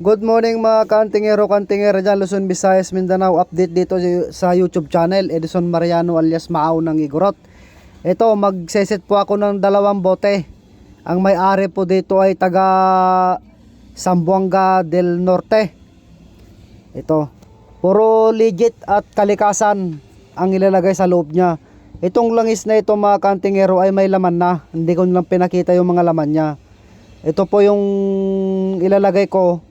Good morning mga kantingero, kantingera dyan, Luzon, Visayas, Mindanao. Update dito sa YouTube channel, Edison Mariano alias Maaw ng Igorot. Ito, magseset po ako ng dalawang bote. Ang may-ari po dito ay taga Sambuanga del Norte. Ito, puro legit at kalikasan ang ilalagay sa loob niya. Itong langis na ito mga kantingero ay may laman na. Hindi ko lang pinakita yung mga laman niya. Ito po yung ilalagay ko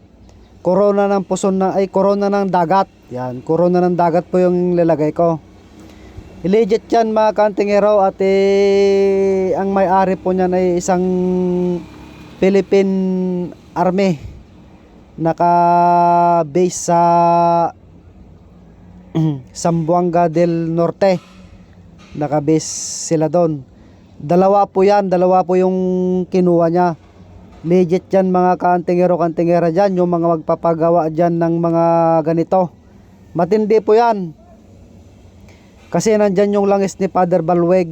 corona ng puson na ay corona ng dagat. Yan, corona ng dagat po yung lalagay ko. Legit yan mga kantingero at eh, ang may-ari po niyan ay isang Philippine Army naka-base sa Sambuanga del Norte. Naka-base sila doon. Dalawa po yan, dalawa po yung kinuha niya legit yan mga kantingero kantingera dyan. Yung mga magpapagawa dyan ng mga ganito. Matindi po yan. Kasi nandyan yung langis ni Father Balweg.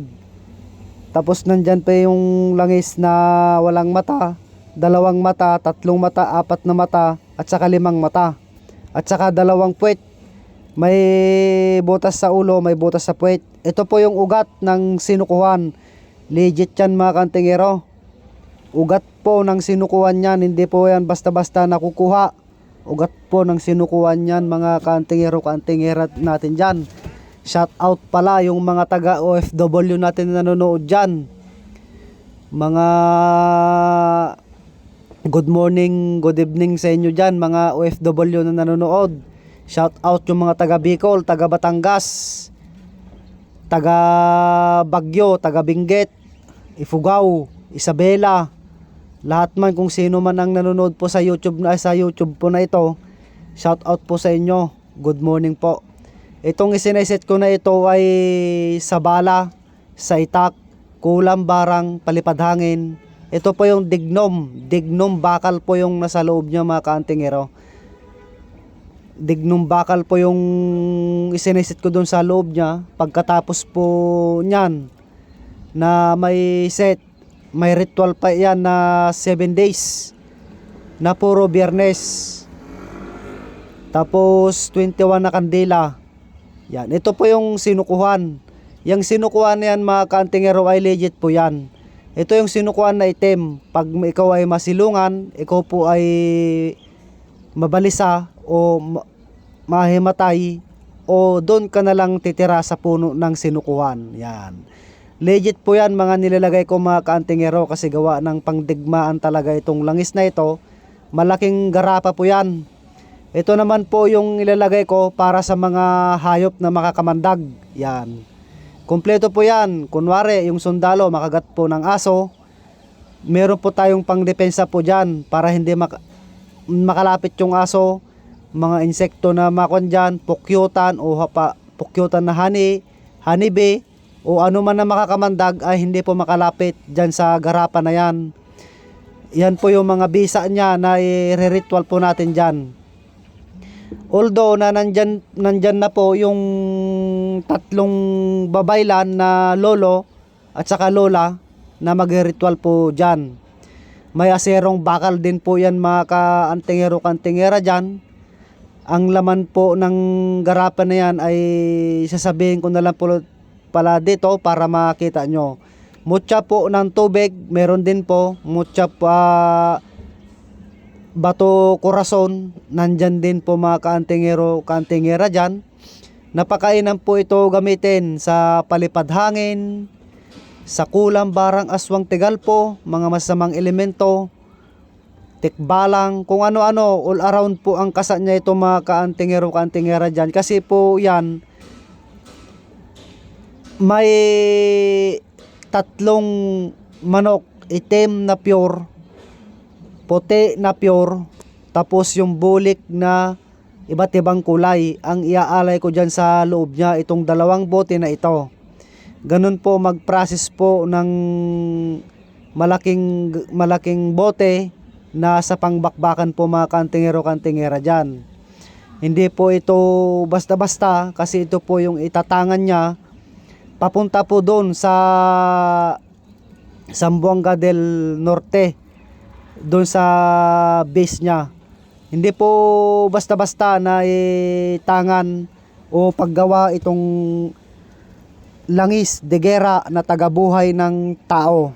Tapos nandyan pa yung langis na walang mata dalawang mata, tatlong mata, apat na mata at saka limang mata. At saka dalawang puwet. May butas sa ulo, may butas sa puwet. Ito po yung ugat ng sinukuhan. Legit yan mga kantingero ugat po ng sinukuhan yan, hindi po yan basta-basta nakukuha. Ugat po ng sinukuhan yan mga kantingero, kantingera natin dyan. Shout out pala yung mga taga OFW natin na nanonood dyan. Mga good morning, good evening sa inyo dyan mga OFW na nanonood. Shout out yung mga taga Bicol, taga Batangas, taga Bagyo, taga Benguet, Ifugao, Isabela, lahat man kung sino man ang nanonood po sa YouTube na sa YouTube po na ito, shout out po sa inyo. Good morning po. Itong isiniset ko na ito ay sa bala, sa itak, kulam barang, palipad hangin. Ito po yung dignom. Dignom bakal po yung nasa loob niya mga kaantingero. Dignum bakal po yung isinisit ko doon sa loob niya. Pagkatapos po niyan na may set may ritual pa yan na 7 days na puro biyernes. Tapos 21 na kandila. Yan ito po yung sinukuhan. Yung sinukuhan yan mga kantingero ay legit po yan. Ito yung sinukuhan na item pag ikaw ay masilungan ikaw po ay mabalisa o ma- mahimatay o doon ka na lang titira sa puno ng sinukuhan. Yan Legit po yan mga nilalagay ko mga kaantingero kasi gawa ng pangdigmaan talaga itong langis na ito. Malaking garapa po yan. Ito naman po yung ilalagay ko para sa mga hayop na makakamandag. Yan. Kompleto po yan. Kunwari yung sundalo makagat po ng aso. Meron po tayong pangdepensa po dyan para hindi mak- makalapit yung aso. Mga insekto na makon dyan, pukyutan o hapa, pukyutan na honey, honeybee o ano man na makakamandag ay hindi po makalapit dyan sa garapan na yan. Yan po yung mga bisa niya na i-ritual po natin dyan. Although na nandyan, nandyan na po yung tatlong babaylan na lolo at saka lola na mag-ritual po dyan. May aserong bakal din po yan mga ka-antingero kantingera dyan. Ang laman po ng garapan na yan ay sasabihin ko na lang po pala dito para makita nyo. Mutya po ng tubig, meron din po. Mutya pa bato corazon, nandyan din po mga kaantingero, kaantingera dyan. Napakainan po ito gamitin sa palipad hangin, sa kulam barang aswang tigalpo, mga masamang elemento, tikbalang, kung ano-ano, all around po ang kasa niya ito mga kaantingero, kaantingera dyan. Kasi po yan, may tatlong manok itim na pure puti na pure tapos yung bulik na iba't ibang kulay. Ang iaalay ko dyan sa loob niya itong dalawang bote na ito. Ganun po mag-process po ng malaking malaking bote na sa pangbakbakan po mga kantingero kantingera dyan. Hindi po ito basta-basta kasi ito po yung itatangan niya papunta po doon sa Sambuanga del Norte doon sa base niya Hindi po basta-basta na itangan o paggawa itong langis de gera na tagabuhay ng tao.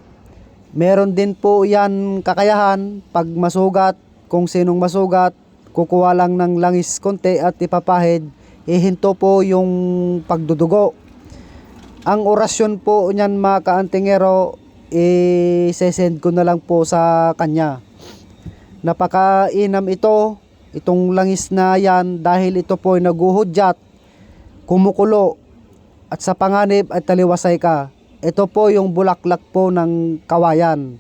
Meron din po yan kakayahan pag masugat, kung sinong masugat, kukuha lang ng langis konti at ipapahid, ihinto po yung pagdudugo. Ang orasyon po niyan mga kaantingero, i-send ko na lang po sa kanya. Napakainam ito, itong langis na yan dahil ito po ay naguhudyat, kumukulo, at sa panganib ay taliwasay ka. Ito po yung bulaklak po ng kawayan.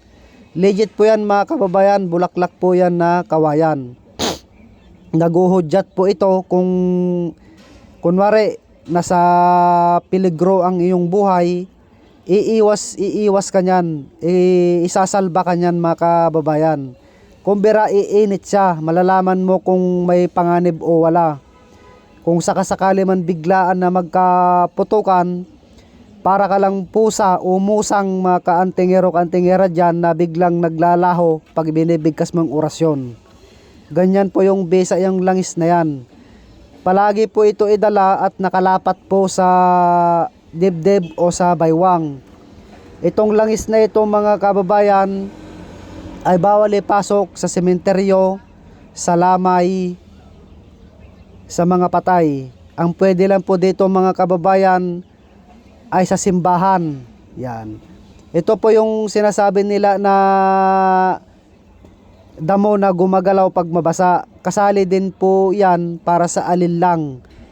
Legit po yan mga kababayan, bulaklak po yan na kawayan. Naguhudyat po ito kung kunwari nasa peligro ang iyong buhay, iiwas iiwas ka niyan, isasalba ka niyan mga kababayan. Kumbira iinit siya, malalaman mo kung may panganib o wala. Kung sakasakali man biglaan na magkaputukan, para ka lang pusa o musang mga kaantingero kaantingera dyan na biglang naglalaho pag binibigkas mong orasyon. Ganyan po yung besa yung langis na yan. Palagi po ito idala at nakalapat po sa dibdib o sa baywang. Itong langis na ito mga kababayan ay bawal ipasok sa sementeryo, sa lamay, sa mga patay. Ang pwede lang po dito mga kababayan ay sa simbahan. Yan. Ito po yung sinasabi nila na damo na gumagalaw pag mabasa. Kasali din po yan para sa alin lang.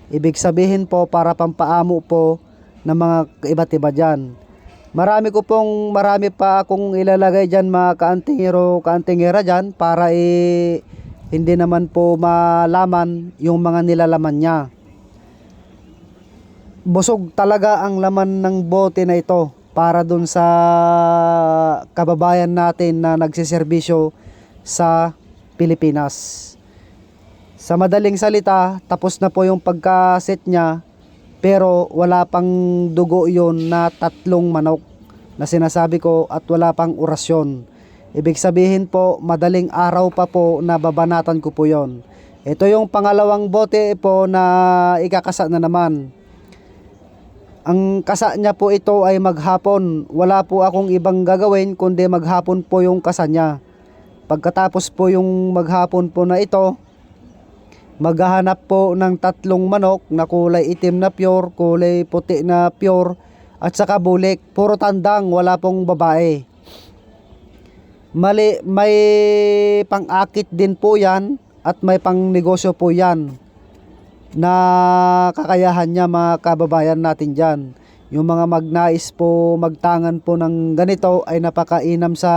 Ibig sabihin po para pampaamo po ng mga iba't iba dyan. Marami ko pong marami pa akong ilalagay dyan mga kaantingero, kaantingera dyan para eh, hindi naman po malaman yung mga nilalaman niya. Busog talaga ang laman ng bote na ito para dun sa kababayan natin na nagsiservisyo sa Pilipinas. Sa madaling salita, tapos na po yung pagka-set niya pero wala pang dugo yon na tatlong manok na sinasabi ko at wala pang orasyon. Ibig sabihin po, madaling araw pa po na babanatan ko po yon. Ito yung pangalawang bote po na ikakasa na naman. Ang kasa niya po ito ay maghapon. Wala po akong ibang gagawin kundi maghapon po yung kasa niya. Pagkatapos po yung maghapon po na ito, maghahanap po ng tatlong manok na kulay itim na pure, kulay puti na pure, at saka bulik. Puro tandang, wala pong babae. Mali, may pang-akit din po yan at may pang negosyo po yan na kakayahan niya mga kababayan natin dyan. Yung mga magnais po magtangan po ng ganito ay napakainam sa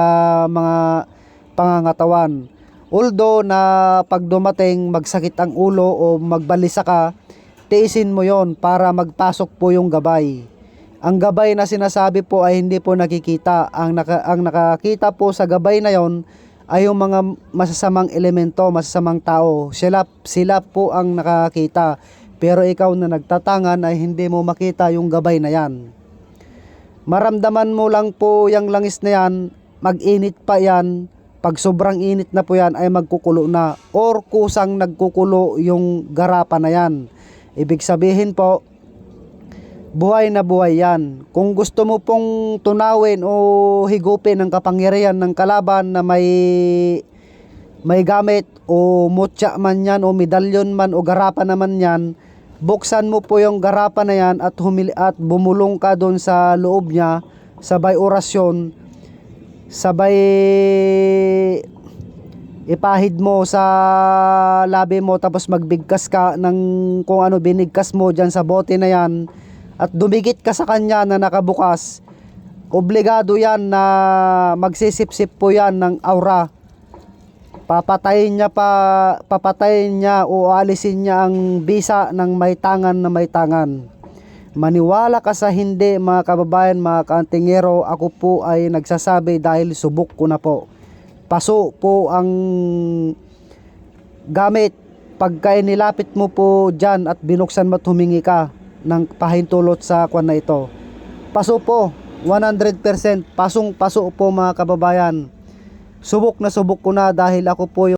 mga pangangatawan. Although na pag dumating magsakit ang ulo o magbalisa ka, tiisin mo yon para magpasok po yung gabay. Ang gabay na sinasabi po ay hindi po nakikita. Ang, naka, ang nakakita po sa gabay na yon ay yung mga masasamang elemento, masasamang tao. Sila, sila po ang nakakita. Pero ikaw na nagtatangan ay hindi mo makita yung gabay na yan. Maramdaman mo lang po yung langis na yan, mag-init pa yan, pag sobrang init na po yan ay magkukulo na or kusang nagkukulo yung garapa na yan. Ibig sabihin po, buhay na buhay yan. Kung gusto mo pong tunawin o higupin ang kapangyarihan ng kalaban na may may gamit o mutya man yan o medalyon man o garapa naman yan, buksan mo po yung garapa na yan at, humili at bumulong ka doon sa loob niya, sabay orasyon, sabay ipahid mo sa labi mo tapos magbigkas ka ng kung ano binigkas mo dyan sa bote na yan at dumigit ka sa kanya na nakabukas obligado yan na magsisip-sip po yan ng aura. Papatayin niya pa papatayin niya o alisin niya ang bisa ng may tangan na may tangan maniwala ka sa hindi mga kababayan mga kaantingero. Ako po ay nagsasabi dahil subok ko na po. Paso po ang gamit. Pagka nilapit mo po dyan at binuksan mo at humingi ka ng pahintulot sa kwan na ito. Paso po 100% pasong paso po mga kababayan. Subok na subok ko na dahil ako po yung